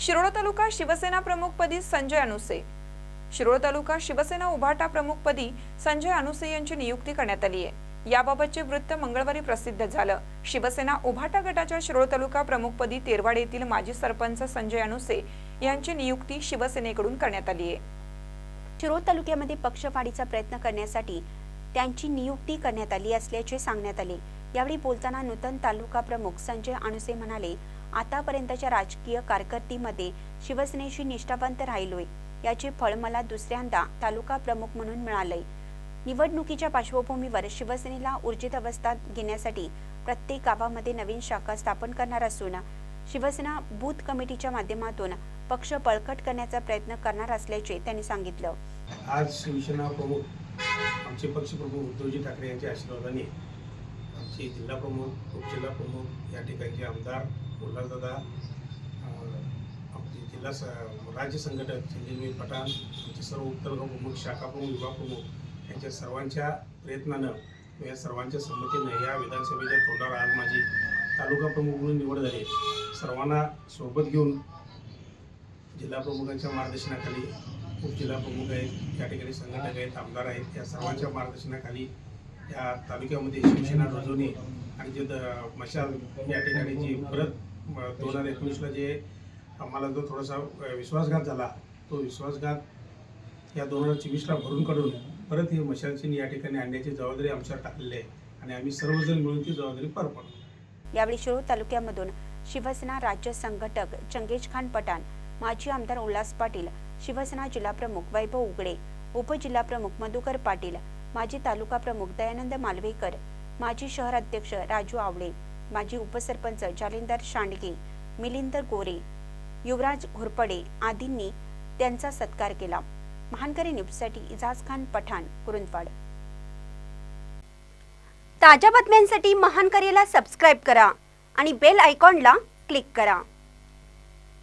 शिरोळ तालुका शिवसेना प्रमुखपदी संजय अनुसे. शिरोळ तालुका शिवसेना उभाटा प्रमुखपदी संजय अनुसे यांची नियुक्ती करण्यात आली आहे. याबाबतचे वृत्त मंगळवारी प्रसिद्ध झालं. शिवसेना उभाटा गटाच्या शिरोळ तालुका प्रमुखपदी तेरवाड येथील माजी सरपंच संजय अनुसे यांची नियुक्ती शिवसेनेकडून करण्यात आली आहे. शिरोळ तालुक्यामध्ये पक्षवाढीचा प्रयत्न करण्यासाठी त्यांची नियुक्ती करण्यात आली असल्याचे सांगण्यात आले. यावेळी बोलताना नूतन तालुका प्रमुख संजय अणुसे म्हणाले आतापर्यंतच्या राजकीय कारकिर्दीमध्ये शिवसेनेशी निष्ठावंत राहिलोय. याचे फळ मला दुसऱ्यांदा तालुका प्रमुख म्हणून मिळालंय. निवडणुकीच्या पार्श्वभूमीवर शिवसेनेला ऊर्जित अवस्था घेण्यासाठी प्रत्येक गावामध्ये नवीन शाखा स्थापन करणार असून शिवसेना बूथ कमिटीच्या माध्यमातून पक्ष बळकट करण्याचा प्रयत्न करणार असल्याचे त्यांनी सांगितलं. आज शिवसेना प्रमुख आमचे पक्षप्रमुख उद्धवजी ठाकरे यांच्या आशीर्वादाने आमचे जिल्हा प्रमुख उपजिल्हा प्रमुख या ठिकाणचे आमदार उल्हासदादा दादा. आमचे जिल्हा स राज्य संघटक संजयभाई पठाण आमचे सर्व उपतालुका प्रमुख शाखा प्रमुख विभाग प्रमुख यांच्या सर्वांच्या प्रयत्नानं या सर्वांच्या संमतीनं या विधानसभेच्या तोंडावर आज माझी तालुका प्रमुख म्हणून निवड झाली. सर्वांना सोबत घेऊन जिल्हा प्रमुखांच्या मार्गदर्शनाखाली उपजिल्हा प्रमुख आहेत या ठिकाणी संघटक आहेत आमदार आहेत या सर्वांच्या मार्गदर्शनाखाली या तालुक्यामध्ये शिवसेना रुजवणे आणि जे मशाल या ठिकाणी जी परत दोन हजार एकोणीसला जे आम्हाला जो थोडासा विश्वासघात झाला तो विश्वासघात या दोन हजार चोवीसला भरून काढून परत ही मशालची या ठिकाणी आणण्याची जबाबदारी आमच्यावर टाकलेली आहे आणि आम्ही सर्वजण मिळून ती जबाबदारी पार पाडू. यावेळी शिरोळ तालुक्यामधून शिवसेना राज्य संघटक चंगेज खान पठाण माजी आमदार उल्हास पाटील शिवसेना जिल्हाप्रमुख वैभव उगडे उपजिल्हाप्रमुख मधुकर पाटील माजी तालुका प्रमुख दयानंद मालवेकर माजी शहराध्यक्ष राजू आवळे माजी उपसरपंच जालिंदर शांडगे मिलिंद गोरे युवराज घोरपडे आदींनी त्यांचा सत्कार केला. महानकरी न्यूजसाठी इजाज खान पठाण कुरुंदवाड. ताज्या बातम्यांसाठी महानकरीला सबस्क्राईब करा आणि बेल आयकॉनला क्लिक करा.